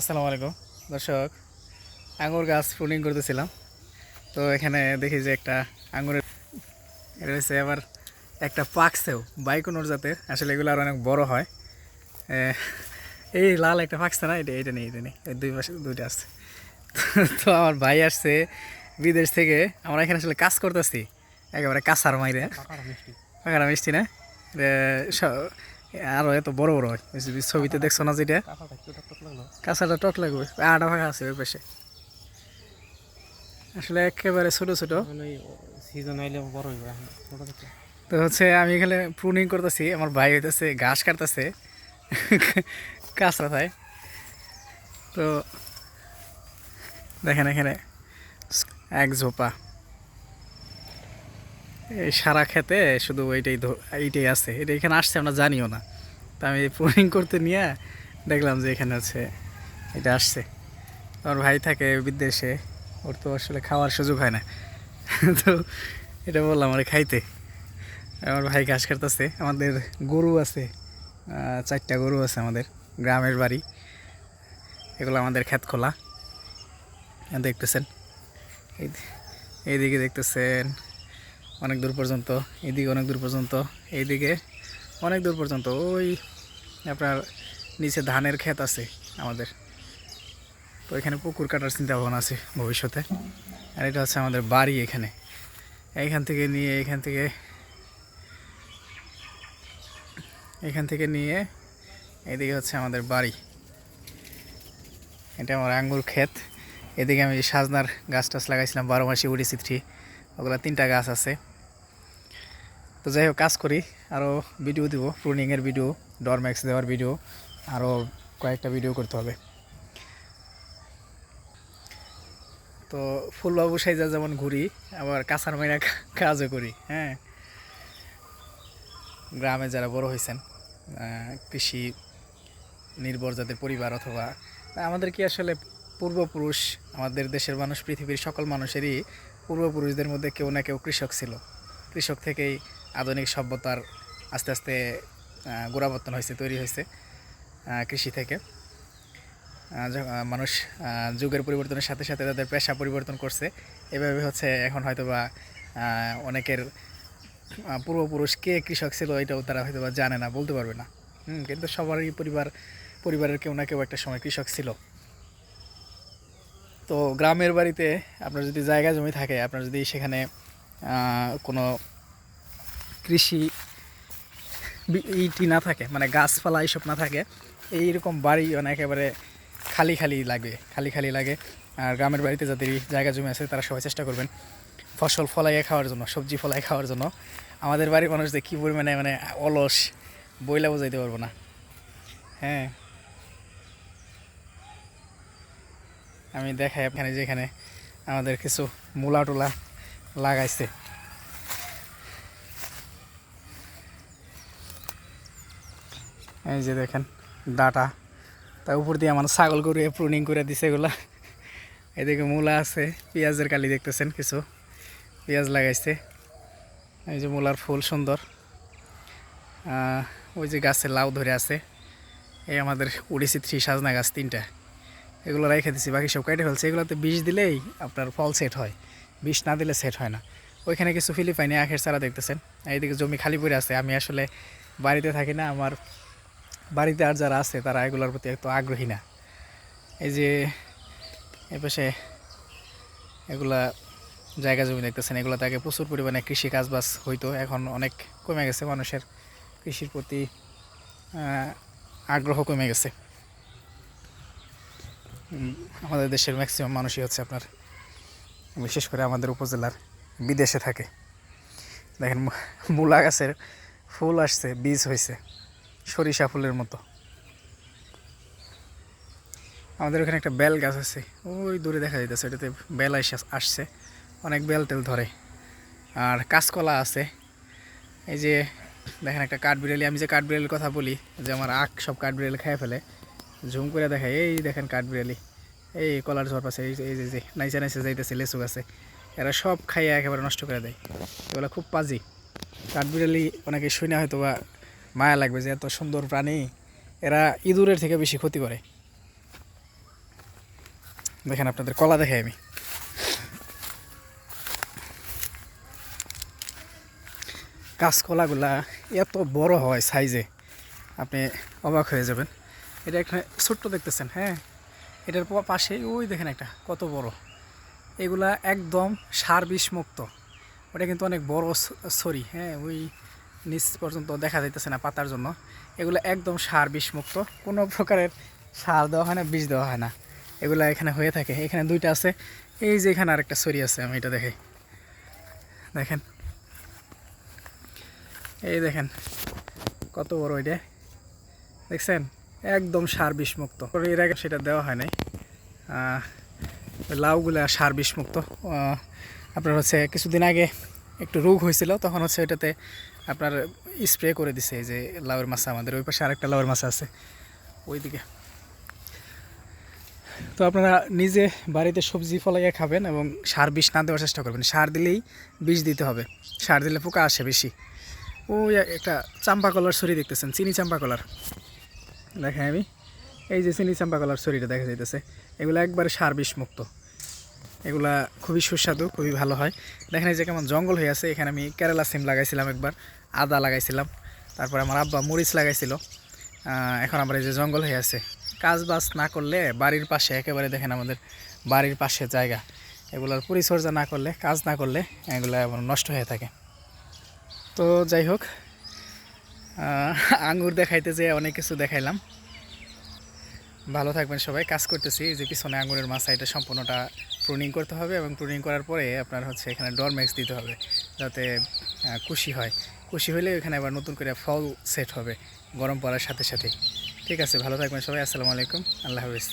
আসসালামু আলাইকুম। দর্শক আঙুর গাছ প্রুনিং করতেছিলাম। তো এখানে দেখি যে একটা আঙুরের হচ্ছে আবার একটা পাকছেও বাইকোনোর জাতের। আসলে এগুলো আর অনেক বড় হয়। এই লাল একটা পাকছে না? এটা এটা নেই এটা নেই। এই দুই পাশে দুইটা আছে। তো আমার ভাই আসছে বিদেশ থেকে। আমরা এখানে আসলে কাজ করতেছি। একেবারে কাঁচার মাইরে। পাকারা মিষ্টি। না? আরও এত বড় বড় হয়। ছবিতে দেখছ না যেটা? কাঁচাটা টক লাগবে। আটা ফাঁকা আছে ওই পাশে। আসলে একেবারে ছোট ছোট। তো হচ্ছে আমি এখানে প্রুনিং করতেছি, আমার ভাই হইতেছে, ঘাস কাটতেছে। কাঁচরা তাই। তো দেখেন এখানে এক ঝোপা। সারা খেতে শুধু এইটাই এইটাই আছে। এটা এখানে আসছে, আমরা জানিও না। তা আমি প্রুনিং করতে নিয়ে দেখলাম যে এখানে হচ্ছে এটা আসছে। আমার ভাই থাকে বিদেশে, ওর তো আসলে খাওয়ার সুযোগ হয় না। তো এটা বললাম, আর খাইতে। আমার ভাই ঘাস কাটতেছে। আমাদের গরু আছে চারটা গরু আছে আমাদের, গ্রামের বাড়ি। এগুলো আমাদের ক্ষেত খোলা। দেখতেছেন? এই এইদিকে দেখতেছেন অনেক দূর পর্যন্ত, এদিকে অনেক দূর পর্যন্ত, এইদিকে অনেক দূর পর্যন্ত। ওই আপনার নিচে ধানের ক্ষেত আছে আমাদের। তো এখানে পুকুর কাটার চিন্তা ভাবনা আছে ভবিষ্যতে। আর এটা হচ্ছে আমাদের বাড়ি এখানে। এইখান থেকে নিয়ে এখান থেকে এখান থেকে নিয়ে এদিকে হচ্ছে আমাদের বাড়ি। এটা আমার আঙ্গুর ক্ষেত। এদিকে আমি সাজনার গাছ টাছ লাগাইছিলাম, বারো মাসি উড়ি চিত্রি ওগুলো তিনটা গাছ আছে। তো যাই হোক, কাজ করি। আরও ভিডিও দিব প্রুনিংয়ের ভিডিও ডরম্যাক্স দেওয়ার ভিডিও আরও কয়েকটা ভিডিও করতে হবে। তো ফুলবাবু সাইজা যেমন ঘুরি, আবার কাঁচার মাইরা কাজও করি হ্যাঁ। গ্রামে যারা বড় হয়েছেন কৃষি নির্ভর যাদের পরিবার অথবা, আমাদের কি আসলে পূর্বপুরুষ, আমাদের দেশের মানুষ, পৃথিবীর সকল মানুষেরই পূর্বপুরুষদের মধ্যে কেউ না কেউ কৃষক ছিল। কৃষক থেকেই আধুনিক সভ্যতার আস্তে আস্তে আহ, গোড়াপত্তন হয়েছে তৈরি হয়েছে কৃষি থেকে। মানুষ যুগের পরিবর্তনের সাথে সাথে তাদের পেশা পরিবর্তন করছে। এভাবে হচ্ছে এখন হয়তো বা অনেকের পূর্বপুরুষ কে কৃষক ছিল এটাও তারা হয়তো বা জানে না বলতে পারবে না। হুম, কিন্তু সবারই পরিবার পরিবারের কেউ না কেউ একটা সময় কৃষক ছিল। তো গ্রামের বাড়িতে আপনার যদি জায়গা জমি থাকে আপনার যদি সেখানে কোনো কৃষি ইটি না থাকে মানে গাছপালা এইসব না থাকে। এইরকম বাড়ি মানে একেবারে খালি খালি লাগে, খালি খালি লাগে। আর গ্রামের বাড়িতে যাদের জায়গা জমি আছে, তারা সবাই চেষ্টা করবেন ফসল ফলাইয়ে খাওয়ার জন্য, সবজি ফলাই খাওয়ার জন্য। আমাদের বাড়ির মানুষদের কী পরিমাণে মানে অলস, বইলা বোঝাইতে পারব না। হ্যাঁ। আমি দেখাই এখানে যেখানে আমাদের কিছু মূলা টুলা লাগাইছে। এই যে দেখেন, ডাটা। তার উপর দিয়ে আমার ছাগল গরু প্রুনিং করে দিছে এগুলা। এদিকে মূলা আছে, পেঁয়াজের কালি দেখতেছেন কিছু। পেঁয়াজ লাগাইছে। এই যে মূলার ফুল সুন্দর। ওই যে গাছে লাউ ধরে আছে। এই আমাদের উড়িছি থ্রি সাজনা গাছ তিনটা। এগুলো রেখে দিছি, বাকি সব কেটে ফেলছে। এগুলোতে বিষ দিলেই আপনার ফল সেট হয়। বিষ না দিলে সেট হয় না। ওইখানে কিছু ফিলিপাইনি আখের চারা দেখতেছেন। এইদিকে জমি খালি পড়ে আছে। আমি আসলে বাড়িতে থাকি না, আমার বাড়িতে আর যারা আছে, তারা এগুলোর প্রতি এত আগ্রহী না। এই যে এপাশে এগুলা জায়গা জমি দেখতেছেন এগুলো আগে প্রচুর পরিমাণে কৃষি কাজবাজ হইতো, এখন অনেক কমে গেছে মানুষের কৃষির প্রতি আগ্রহ কমে গেছে। আমাদের দেশের ম্যাক্সিমাম মানুষই হচ্ছে আপনার, বিশেষ করে আমাদের উপজেলার বিদেশে থাকে। দেখেন মূলা গাছের ফুল আসছে, বীজ হয়েছে সরিষা ফুলের মতো। আমাদের ওখানে একটা বেল গাছ আছে। ওই দূরে দেখা যাইতেছে, এটাতে বেল আসছে। অনেক বেল তেল ধরে। আর কাঁচকলা আছে। এই যে দেখেন একটা কাঠবিড়ালি, আমি যে কাঠবিড়ালির কথা বলি, যে আমার আখ সব কাঠবিড়ালি খেয়ে ফেলে, ঝুম করে দেখায়, এই দেখেন কাঠবিড়ালি, এই কলার ঝড় পাশে এই যে যে নাইচা নাইচা যাইতেছে, লেচু গাছে। এরা সব খাইয়ে একেবারে নষ্ট করে দেয়। এগুলো খুব পাজি। কাঠবিড়ালি অনেকে শুনে হয়তো বা মায়া লাগবে যে এত সুন্দর প্রাণী, এরা ইঁদুরের থেকে বেশি ক্ষতি করে। দেখেন আপনাদের কলা দেখাই আমি। কাঁচকলাগুলা এত বড় হয় সাইজে, আপনি অবাক হয়ে যাবেন। এটা এখানে ছোট্ট দেখতেছেন হ্যাঁ? এটার পাশে ওই দেখেন একটা, কত বড়। এগুলা একদম সার বিষ মুক্ত ওটা কিন্তু অনেক বড় সরি হ্যাঁ ওই নিচ পর্যন্ত দেখা যাইতেছে না পাতার জন্য। এগুলো একদম সার বিষ মুক্ত কোনো প্রকারের সার দেওয়া হয় না বিষ দেওয়া হয় না। এগুলা এখানে হয়ে থাকে। এখানে দুইটা আছে। এই যে এখানে আরেকটা সরি আছে আমি এটা দেখাই দেখেন। এই দেখেন কত বড় এটা। দেখছেন? একদম সার বিষ মুক্ত এর আগে সেটা দেওয়া হয় নাই। লাউগুলা সার বিষ মুক্ত আহ, আপনার হচ্ছে কিছুদিন আগে একটু রোগ হয়েছিল, তখন হচ্ছে ওইটাতে আপনার স্প্রে করে দিছে, এই যে লাউয়ের মাছা আমাদের, ওই পাশে আরেকটা লাউয়ের মাছা আছে, ওইদিকে। তো আপনারা নিজে বাড়িতে সবজি ফলাইয়া খাবেন এবং সার বিষ না দেওয়ার চেষ্টা করবেন, সার দিলেই বিষ দিতে হবে, সার দিলে পোকা আসে বেশি। ওই একটা চাম্পা কলার ছড়ি দেখতেছেন, চিনি চাম্পা কলার। দেখেন আমি, এই যে চিনি চাম্পা কলার ছড়িটা দেখা যাইতেছে, এগুলো একবারে সার বিষ মুক্ত এগুলা খুবই সুস্বাদু, খুবই ভালো হয়। দেখেন এই যে কেমন জঙ্গল হয়ে আছে, এখানে আমি কেরালা সিম লাগাইছিলাম একবার, আদা লাগাইছিলাম। তারপর আমার আব্বা মরিচ লাগাইছিল। এখন আমার এই যে জঙ্গল হয়ে আছে। কাজ বাজ না করলে বাড়ির পাশে, একেবারে দেখেন আমাদের বাড়ির পাশে জায়গা। এগুলোর পরিচর্যা না করলে, কাজ না করলে এগুলো এমন নষ্ট হয়ে থাকে। তো যাই হোক আঙ্গুর দেখাইতে যে অনেক কিছু দেখাইলাম। ভালো থাকবেন সবাই, কাজ করতেছি। যে পিছনে আঙুরের মাছা এটা সম্পূর্ণটা প্রুনিং করতে হবে এবং প্রুনিং করার পরে আপনার হচ্ছে এখানে ডরম্যাক্স দিতে হবে, যাতে খুশি কুশি হয়। কুশি হলে এখানে আবার নতুন করে ফল সেট হবে, গরম পড়ার সাথে সাথে। ঠিক আছে, ভালো থাকবেন সবাই, আসসালামু আলাইকুম, আল্লাহ হাফিজ।